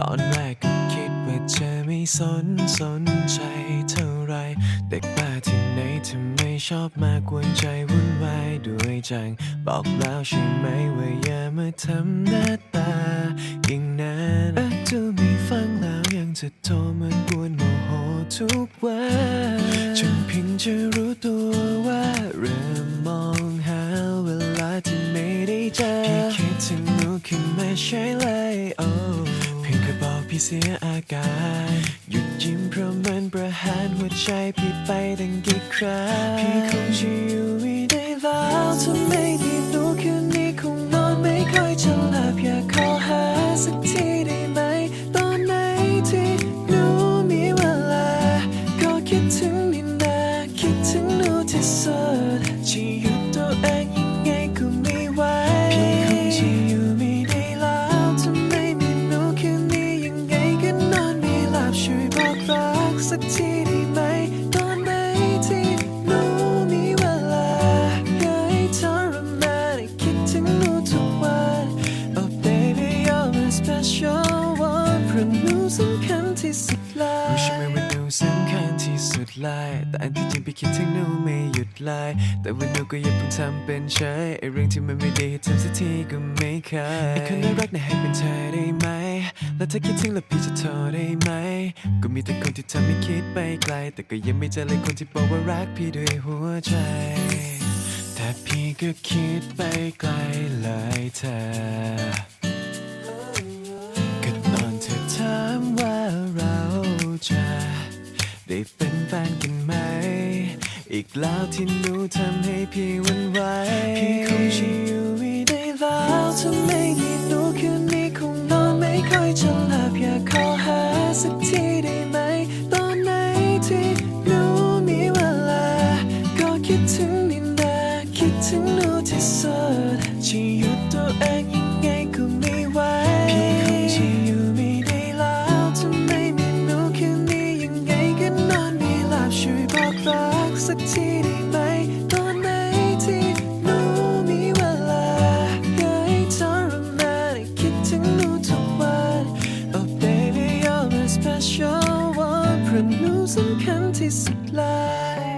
ตอนแรกก็คิดว่าเธอไม่สนสนใจเท่าไร เด็กบ้าที่ไหนทำไมชอบมากวนใจวุ่นวายด้วยจัง บอกแล้วใช่ไหมว่าอย่ามาทำหน้าตาอย่างนั้นเอ๊ะจะไม่ฟังแล้วยังจะโทรมากวนโมโหทุกวันฉันเพียงจะรู้ตัวว่าเริ่มมองหาเวลาที่ไม่ได้เจอพี่คิดถึงหนูขึ้นมาใช่เลยโพี่เสียอาการหยุดยิ้มเพราะมันประหารหัวใจพี่ไปตั้งกี่ครั้งพี่คงจะอยู่ไม่ได้แล้วทำไม่ได้หนูคืนนี้คงนอนไม่ค่อยจะหลับอยากขอหาสักทีได้ไหม ตอนไหนที่หนูมีเวลา ก็คิดถึง สำคัญที่สุดเลยรู้ใช่ไหมว่าหนูสำคัญที่สุดเลยแต่อันที่จริงพี่คิดถึงหนูไม่หยุดเลยแต่ว่าหนูก็ย่าเพิ่งทำเป็นเฉยไอเรื่องที่มันไม่ดีให้ทำสักทีก็ไม่เคยไอคนน่ารักน่ะให้เป็นเธอได้ไหม แล้วถ้าคิดถึงแล้วพี่จะโทรได้ไหม ก็มีแต่คนที่ทำให้คิดไปไกล แต่ก็ยังไม่เจอเลยคนที่บอกว่ารักพี่ด้วยหัวใจ แต่พี่ก็คิดไปไกลเลยเธอ อีกแล้วที่หนูทำให้พี่วันไหวพี่คงจะอยู่ไม่ได้แล้วถ้าไม่มีหนูคืนนี้คงนอนไม่ค่อยจะหลับอยากขอหาสักทีได้ไหม ตอนไหนที่หนูมีเวลา ก็คิดถึงนี่นาคิดถึงหนูที่สุดจะหยุดตัวเอง พราะหนูสำคัญที่สุดเลย